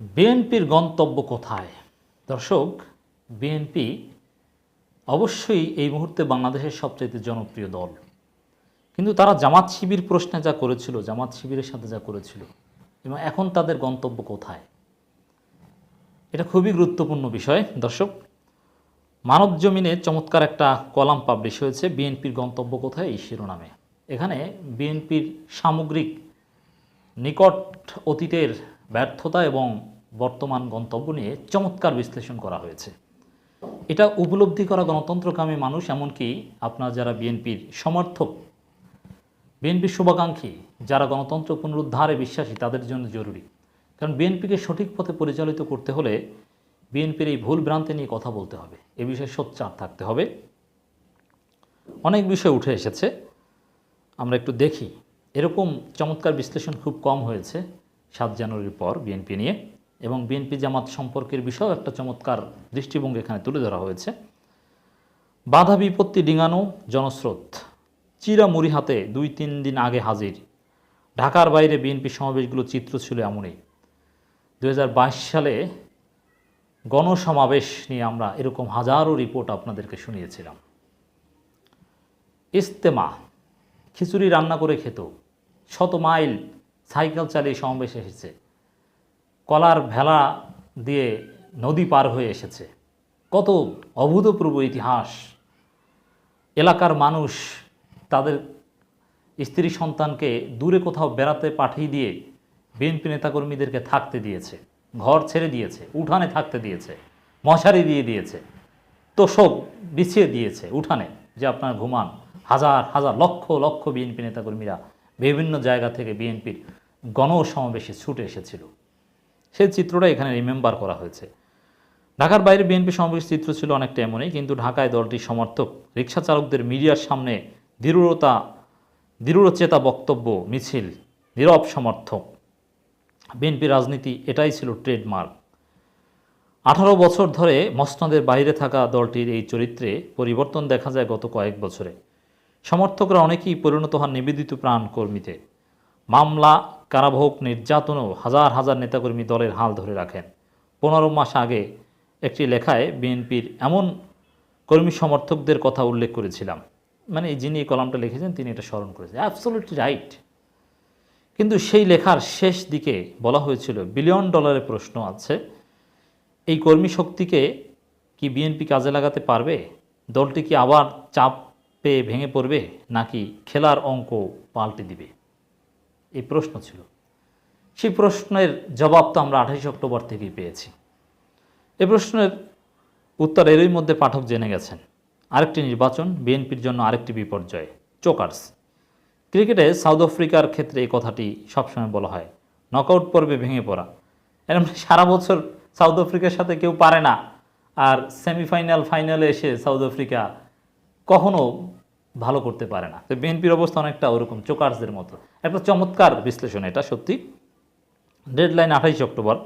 বিএনপির গন্তব্য কোথায়? দর্শক, বিএনপি অবশ্যই এই মুহূর্তে বাংলাদেশের সবচাইতে জনপ্রিয় দল। কিন্তু তারা জামাত শিবির প্রশ্নে যা করেছিল, জামাত শিবিরের সাথে যা করেছিল, এবং এখন তাদের গন্তব্য কোথায়? এটা খুবই গুরুত্বপূর্ণ বিষয়। দর্শক, মানব জমিনে চমৎকার একটা কলাম পাবলিশ হয়েছে, বিএনপির গন্তব্য কোথায়? এই শিরোনামে। এখানে বিএনপির সামগ্রিক নিকট অতীতের ব্যর্থতা এবং বর্তমান গন্তব্য নিয়ে চমৎকার বিশ্লেষণ করা হয়েছে। এটা উপলব্ধি করা গণতন্ত্রকামী মানুষ, এমনকি আপনার যারা বিএনপির সমর্থক বিএনপির শুভাকাঙ্ক্ষী, যারা গণতন্ত্র পুনরুদ্ধারে বিশ্বাসী, তাদের জন্য জরুরি। কারণ বিএনপিকে সঠিক পথে পরিচালিত করতে হলে বিএনপির এই ভুল ভ্রান্তি নিয়ে কথা বলতে হবে। এ বিষয়ে সোচ্চার থাকতে হবে। অনেক বিষয় উঠে এসেছে। আমরা একটু দেখি। এরকম চমৎকার বিশ্লেষণ খুব কম হয়েছে সাত জানুয়ারির পর বিএনপি নিয়ে। এবং বিএনপি জামাত সম্পর্কের বিষয়েও একটা চমৎকার দৃষ্টিভঙ্গি এখানে তুলে ধরা হয়েছে। বাধা বিপত্তি ডিঙানো জনস্রোত। চিরা মুড়ি হাতে দুই তিন দিন আগে হাজির। ঢাকার বাইরে বিএনপি সমাবেশগুলো চিত্র ছিল এমনই। দু হাজার বাইশ সালে গণসমাবেশ নিয়ে আমরা এরকম হাজারো রিপোর্ট আপনাদেরকে শুনিয়েছিলাম। ইস্তেমা খিচুড়ি রান্না করে খেত। শত মাইল সাইকেল চালিয়ে সমাবেশ এসেছে। কলার ভেলা দিয়ে নদী পার হয়ে এসেছে। কত অভূতপূর্ব ইতিহাস। এলাকার মানুষ তাদের স্ত্রী সন্তানকে দূরে কোথাও বেড়াতে পাঠিয়ে দিয়ে বিএনপি নেতাকর্মীদেরকে থাকতে দিয়েছে, ঘর ছেড়ে দিয়েছে, উঠানে থাকতে দিয়েছে, মশারি দিয়ে দিয়েছে, তোষক বিছিয়ে দিয়েছে উঠানে যে আপনার ঘুমান। হাজার হাজার, লক্ষ লক্ষ বিএনপি নেতাকর্মীরা বিভিন্ন জায়গা থেকে বিএনপির গণসমাবেশে ছুটে এসেছিল। সেই চিত্রটা এখানে রিমেম্বার করা হয়েছে। ঢাকার বাইরে বিএনপি সমাবেশ চিত্র ছিল অনেকটা এমনই, কিন্তু ঢাকায় দলটির সমর্থক, রিক্সা চালকদের মিডিয়ার সামনে দৃঢ়তা, দৃঢ়চেতা বক্তব্য, মিছিল, নীরব সমর্থক। বিএনপি রাজনীতি এটাই ছিল ট্রেডমার্ক আঠারো বছর ধরে মসনদের বাইরে থাকা দলটির এই চরিত্রে পরিবর্তন দেখা যায় গত কয়েক বছরে। সমর্থকরা অনেকেই পরিণত হন নিবেদিত প্রাণ কর্মীতে মামলা কারাভোগ নির্যাতনও হাজার হাজার নেতাকর্মী দলের হাল ধরে রাখেন। পনেরো মাস আগে একটি লেখায় বিএনপির এমন কর্মী সমর্থকদের কথা উল্লেখ করেছিলাম। মানে যিনি এই কলামটা লিখেছেন, তিনি এটা স্মরণ করেছেন। অ্যাবসোলিউটলি রাইট কিন্তু সেই লেখার শেষ দিকে বলা হয়েছিল, বিলিয়ন ডলারের প্রশ্ন আছে। এই কর্মী শক্তিকে কি বিএনপি কাজে লাগাতে পারবে? দলটি কি আবার চাপ পেয়ে ভেঙে পড়বে? নাকি খেলার অঙ্ক পাল্টে দিবে? এই প্রশ্ন ছিল। সেই প্রশ্নের জবাব তো আমরা আঠাশে অক্টোবর থেকেই পেয়েছি। এই প্রশ্নের উত্তর এরই মধ্যে পাঠক জেনে গেছেন। আরেকটি নির্বাচন, বিএনপির জন্য আরেকটি বিপর্যয়, চোকার্স। ক্রিকেটে সাউথ আফ্রিকার ক্ষেত্রে এই কথাটি সবসময় বলা হয়, নকআউট পর্বে ভেঙে পড়া। এরকম সারা বছর সাউথ আফ্রিকার সাথে কেউ পারে না, আর সেমিফাইনাল, ফাইনালে এসে সাউথ আফ্রিকা কখনো ভালো করতে পারে না। তো বিএনপির অবস্থা অনেকটা ওরকম, চোকার্সদের মতো। একটা চমৎকার বিশ্লেষণ এটা, সত্যি। ডেডলাইন আঠাইশে অক্টোবর।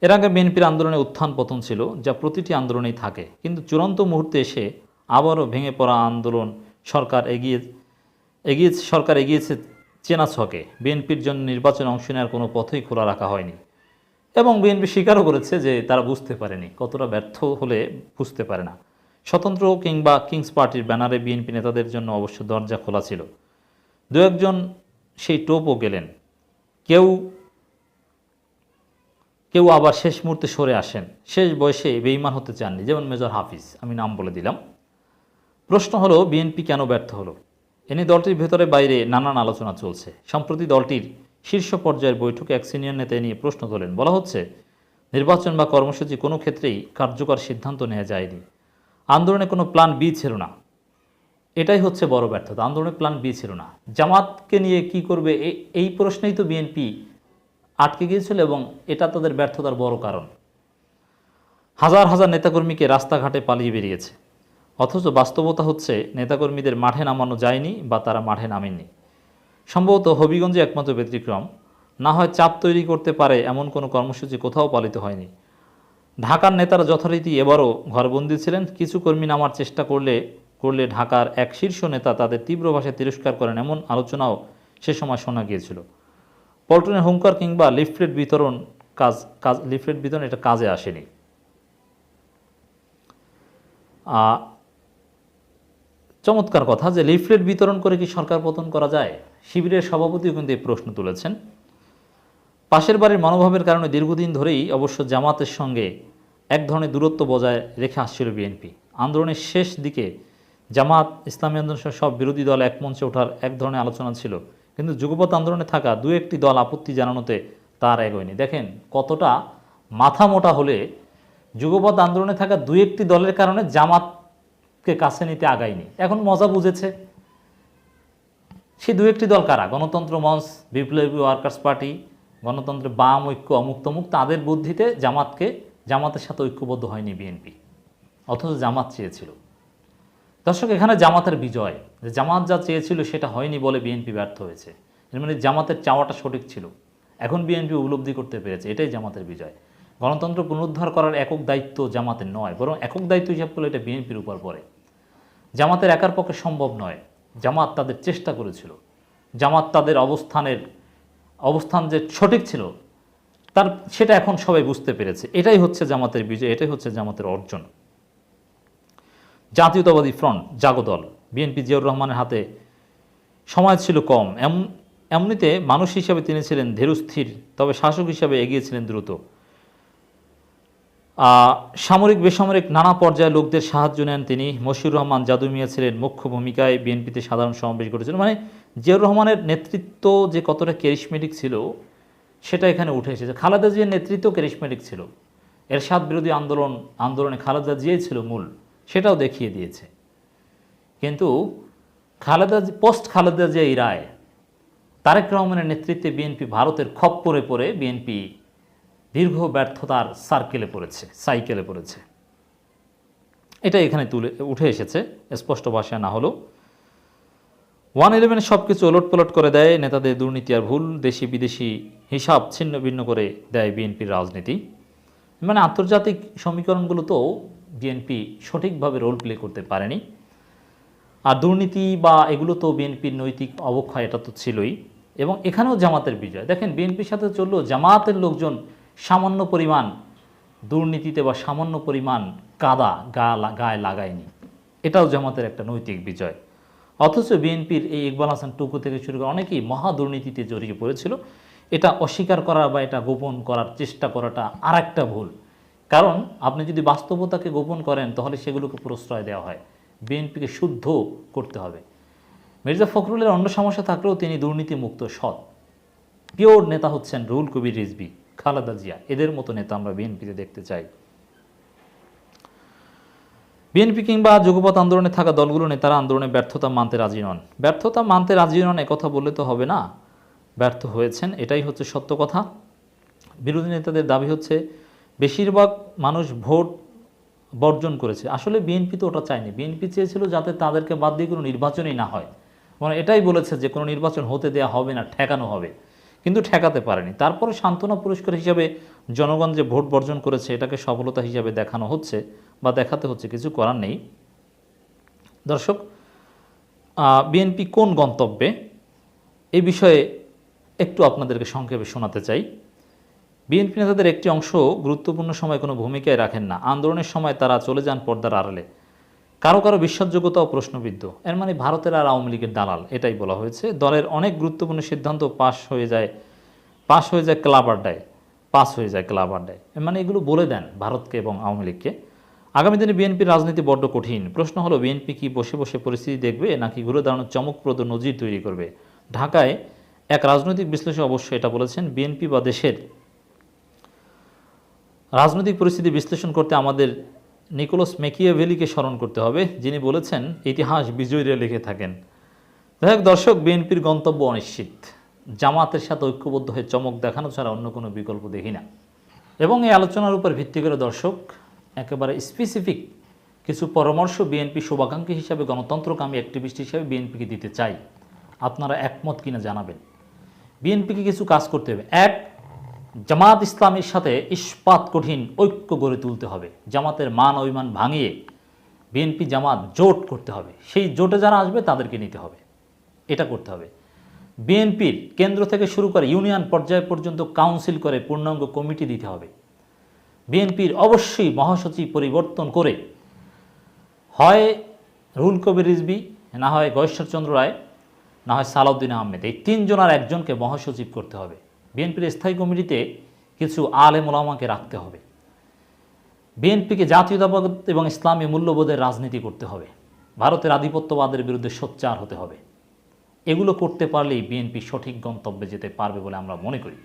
এর আগে বিএনপির আন্দোলনে উত্থান পতন ছিল, যা প্রতিটি আন্দোলনেই থাকে। কিন্তু চূড়ান্ত মুহূর্তে এসে আবারও ভেঙে পড়া আন্দোলন সরকার এগিয়ে এগিয়েছে সরকার এগিয়েছে চেনা ছকে। বিএনপির জন্য নির্বাচনে অংশ নেওয়ার কোনো পথই খোলা রাখা হয়নি। এবং বিএনপি স্বীকারও করেছে যে তারা বুঝতে পারেনি, কতটা ব্যর্থ হলে বুঝতে পারে না। স্বতন্ত্র কিংবা কিংস পার্টির ব্যানারে বিএনপি নেতাদের জন্য অবশ্য দরজা খোলা ছিল। দু একজন সেই টোপও গেলেন। কেউ কেউ আবার শেষ মুহূর্তে সরে আসেন। শেষ বয়সে বেইমান হতে চাননি, যেমন মেজর হাফিজ, আমি নাম বলে দিলাম। প্রশ্ন হলো, বিএনপি কেন ব্যর্থ হলো? এনে দলটির ভেতরে বাইরে নানান আলোচনা চলছে। সম্প্রতি দলটির শীর্ষ পর্যায়ের বৈঠকে এক সিনিয়র নেতা নিয়ে প্রশ্ন তোলেন। বলা হচ্ছে, নির্বাচন বা কর্মসূচি কোনো ক্ষেত্রেই কার্যকর সিদ্ধান্ত নেওয়া যায়নি। আন্দোলনে কোনো প্ল্যান বি ছিল না। এটাই হচ্ছে বড় ব্যর্থতা। আন্দোলনে প্ল্যান বি ছিল না। জামাতকে নিয়ে কি করবে এই প্রশ্নেই তো বিএনপি আটকে গিয়েছিল এবং এটা তাদের ব্যর্থতার বড় কারণ। হাজার হাজার নেতাকর্মীকে রাস্তাঘাটে পালিয়ে বেরিয়েছে। অথচ বাস্তবতা হচ্ছে, নেতাকর্মীদের মাঠে নামানো যায়নি বা তারা মাঠে নামেননি। সম্ভবত হবিগঞ্জে একমাত্র ব্যতিক্রম। না হয় চাপ তৈরি করতে পারে এমন কোনো কর্মসূচি কোথাও পালিত হয়নি। ঢাকার নেতারা যথারীতি এবারও ঘরবন্দি ছিলেন। কিছু কর্মী নামার চেষ্টা করলে করলে ঢাকার এক শীর্ষ নেতা তাদের তীব্র ভাষায় তিরস্কার করেন এমন আলোচনাও সে সময় শোনা গিয়েছিল। পল্টনের হুঙ্কার কিংবা লিফলেট বিতরণ কাজ কাজ, লিফলেট বিতরণ এটা কাজে আসেনি। চমৎকার কথা যে লিফলেট বিতরণ করে কি সরকার পতন করা যায়? শিবিরের সভাপতিও কিন্তু এই প্রশ্ন তুলেছেন। পাশের বাড়ির মনোভাবের কারণে দীর্ঘদিন ধরেই অবশ্য জামাতের সঙ্গে এক ধরনের দূরত্ব বজায় রেখে আসছিল বিএনপি। আন্দোলনের শেষ দিকে জামাত, ইসলামী আন্দোলন সব বিরোধী দল এক মঞ্চে ওঠার এক ধরনের আলোচনা ছিল। কিন্তু যুগপৎ আন্দোলনে থাকা দু একটি দল আপত্তি জানানোতে তার এগোয়নি। দেখেন কতটা মাথা মোটা হলে যুগপৎ আন্দোলনে থাকা দু একটি দলের কারণে জামাতকে কাছে নিতে আগায়নি। এখন মজা বুঝেছে। সে দু একটি দল কারা? গণতন্ত্র মঞ্চ, বিপ্লবী ওয়ার্কার্স পার্টি, গণতন্ত্রের বাম ঐক্য অমুক, তাদের বুদ্ধিতে জামাতকে জামাতের সাথে ঐক্যবদ্ধ হয়নি বিএনপি, অথচ জামাত চেয়েছিল। দর্শক, এখানে জামাতের বিজয়, যে জামাত যা চেয়েছিল সেটা হয়নি বলে বিএনপি ব্যর্থ হয়েছে। এর মানে জামাতের চাওয়াটা সঠিক ছিল। এখন বিএনপি উপলব্ধি করতে পেরেছে, এটাই জামাতের বিজয়। গণতন্ত্র পুনরুদ্ধার করার একক দায়িত্ব জামাতের নয়, বরং একক দায়িত্ব হিসাব করলে এটা বিএনপির উপর পড়ে। জামাতের একার পক্ষে সম্ভব নয়, জামাত তাদের চেষ্টা করেছিল। জামাত তাদের অবস্থানের, অবস্থান যে সঠিক ছিল তার, সেটা এখন সবাই বুঝতে পেরেছে। এটাই হচ্ছে জামাতের বিজয়, এটাই হচ্ছে জামাতের অর্জন। জাতীয়তাবাদী ফ্রন্ট জাগদল বিএনপি জিয়াউর রহমানের হাতে সময় ছিল কম। এমন এমনিতে মানুষ হিসাবে তিনি ছিলেন ধীরস্থির তবে শাসক হিসাবে এগিয়েছিলেন দ্রুত। সামরিক, বেসামরিক নানা পর্যায়ে লোকদের সাহায্য নেন তিনি। মশিউর রহমান জাদু মিয়া ছিলেন মুখ্য ভূমিকায় বিএনপিতে সাধারণ সমাবেশ করেছিলেন। মানে জিয়াউর রহমানের নেতৃত্ব যে কতটা ক্যারিসমেটিক ছিল সেটা এখানে উঠে এসেছে। খালেদা জিয়ার নেতৃত্ব ক্যারিসমেটিক ছিল। এরশাদ বিরোধী আন্দোলন, আন্দোলনে খালেদা জিয়াই ছিল মূল, সেটাও দেখিয়ে দিয়েছে। কিন্তু খালেদা পোস্ট খালেদা জিয়া রায়, তারেক রহমানের নেতৃত্বে বিএনপি ভারতের খপ্পরে পড়ে বিএনপি দীর্ঘ ব্যর্থতার সার্কেলে পড়েছে সাইকেলে পড়েছে। এটা এখানে তুলে, উঠে এসেছে, স্পষ্ট ভাষায় না হলেও। ওয়ান ইলেভেনে সব কিছু ওলটপালট করে দেয় নেতাদের দুর্নীতি আর ভুল দেশি বিদেশি হিসাব ছিন্ন ভিন্ন করে দেয় বিএনপির রাজনীতি। মানে আন্তর্জাতিক সমীকরণগুলোতেও বিএনপি সঠিকভাবে রোল প্লে করতে পারেনি। আর দুর্নীতি বা এগুলো তো বিএনপির নৈতিক অবক্ষয় এটা তো ছিলই। এবং এখানেও জামাতের বিজয়। দেখেন, বিএনপির সাথে চললেও জামাতের লোকজন সামান্য পরিমাণ দুর্নীতিতে বা সামান্য পরিমাণ কাদা গা গায়ে লাগায়নি। এটাও জামাতের একটা নৈতিক বিজয়। অথচ বিএনপির এই ইকবাল হাসান টুকু থেকে শুরু করে অনেকেই মহা দুর্নীতিতে জড়িয়ে পড়েছিল। এটা অস্বীকার করা বা এটা গোপন করার চেষ্টা করাটা আর একটা ভুল। কারণ আপনি যদি বাস্তবতাকে গোপন করেন, তাহলে সেগুলোকে প্রশ্রয় দেওয়া হয়। বিএনপিকে শুদ্ধ করতে হবে। মির্জা ফখরুলের অন্য সমস্যা থাকলেও তিনি দুর্নীতিমুক্ত সৎ। পিওর নেতা হচ্ছেন রুল কবির রিজবি খালেদা জিয়া। এদের মতো নেতা আমরা বিএনপিতে দেখতে চাই। বিএনপি কিংবা যুগপৎ আন্দোলনে থাকা দলগুলো নেতারা আন্দোলনে ব্যর্থতা মানতে রাজি নন। ব্যর্থতা মানতে রাজি নন কথা বললে তো হবে না। ব্যর্থ হয়েছেন, এটাই হচ্ছে সত্য কথা। বিরোধী নেতাদের দাবি হচ্ছে, বেশিরভাগ মানুষ ভোট বর্জন করেছে। আসলে বিএনপি তো ওটা চায়নি। বিএনপি চেয়েছিল যাতে তাদেরকে বাদ দিয়ে কোনো নির্বাচনই না হয়। মানে এটাই বলেছে যে কোনো নির্বাচন হতে দেওয়া হবে না, ঠেকানো হবে। কিন্তু ঠেকাতে পারেনি। তারপরে সান্ত্বনা পুরস্কার হিসাবে জনগণ যে ভোট বর্জন করেছে, এটাকে সফলতা হিসাবে দেখানো হচ্ছে বা দেখাতে হচ্ছে, কিছু করার নেই। দর্শক বিএনপি কোন গন্তব্যে? এই বিষয়ে একটু আপনাদেরকে সংক্ষেপে শোনাতে চাই। বিএনপি নেতাদের একটি অংশ গুরুত্বপূর্ণ সময় কোনো ভূমিকায় রাখেন না। আন্দোলনের সময় তারা চলে যান পর্দার আড়ালে। কারও কারও বিশ্বাসযোগ্যতাও প্রশ্নবিদ্ধ। এর মানে ভারতের আর আওয়ামী লীগের দালাল, এটাই বলা হয়েছে। দলের অনেক গুরুত্বপূর্ণ সিদ্ধান্ত পাশ হয়ে যায়, পাশ হয়ে যায় ক্লাব আড্ডায় পাস হয়ে যায় ক্লাব আড্ডায়। মানে এগুলো বলে দেন ভারতকে এবং আওয়ামী লীগকে। আগামী দিনে বিএনপির রাজনীতি বড্ড কঠিন। প্রশ্ন হলো, বিএনপি কি বসে বসে পরিস্থিতি দেখবে নাকি ঘুরে দাঁড়ানোর চমকপ্রদ নজির তৈরি করবে? ঢাকায় এক রাজনৈতিক বিশ্লেষক অবশ্যই এটা বলেছেন, বিএনপি বা দেশের রাজনৈতিক পরিস্থিতি বিশ্লেষণ করতে আমাদের নিকোলাস মেকিয়াভেলিকে স্মরণ করতে হবে। যিনি বলেছেন, ইতিহাস বিজয়ীরা লিখে থাকেন। যাই দর্শক, বিএনপির গন্তব্য অনিশ্চিত। জামাতের সাথে ঐক্যবদ্ধ হয়ে চমক দেখানো ছাড়া অন্য কোনো বিকল্প দেখি না। এবং এই আলোচনার উপর ভিত্তি করে দর্শক, একেবারে স্পেসিফিক কিছু পরামর্শ বিএনপি শুভাকাঙ্ক্ষী হিসাবে গণতন্ত্রকামী অ্যাক্টিভিস্ট হিসাবে বিএনপিকে দিতে চাই। আপনারা একমত কিনা জানাবেন। বিএনপিকে কিছু কাজ করতে হবে। এক, জামাত ইসলামের সাথে ইস্পাত কঠিন ঐক্য গড়ে তুলতে হবে। জামাতের মান অভিমান ভাঙিয়ে বিএনপি জামাত জোট করতে হবে। সেই জোটে যারা আসবে তাদেরকে নিতে হবে। এটা করতে হবে। বিএনপির কেন্দ্র থেকে শুরু করে ইউনিয়ন পর্যায় পর্যন্ত কাউন্সিল করে পূর্ণাঙ্গ কমিটি দিতে হবে। বিএনপির অবশ্যই মহাসচিব পরিবর্তন করে হয় রুল কবির রিজবি না হয় গয়েশ্বরচন্দ্র রায় না হয় সালাউদ্দিন আহমেদ। এই তিনজনের একজনকে মহাসচিব করতে হবে। বিএনপির স্থায়ী কমিটিতে কিছু আলে মোলামাকে রাখতে হবে। বিএনপিকে জাতীয়তাবাদ এবং ইসলামী মূল্যবোধের রাজনীতি করতে হবে। ভারতের আধিপত্যবাদের বিরুদ্ধে সোচ্চার হতে হবে। এগুলো করতে পারলেই বিএনপি সঠিক গন্তব্যে যেতে পারবে বলে আমরা মনে করি।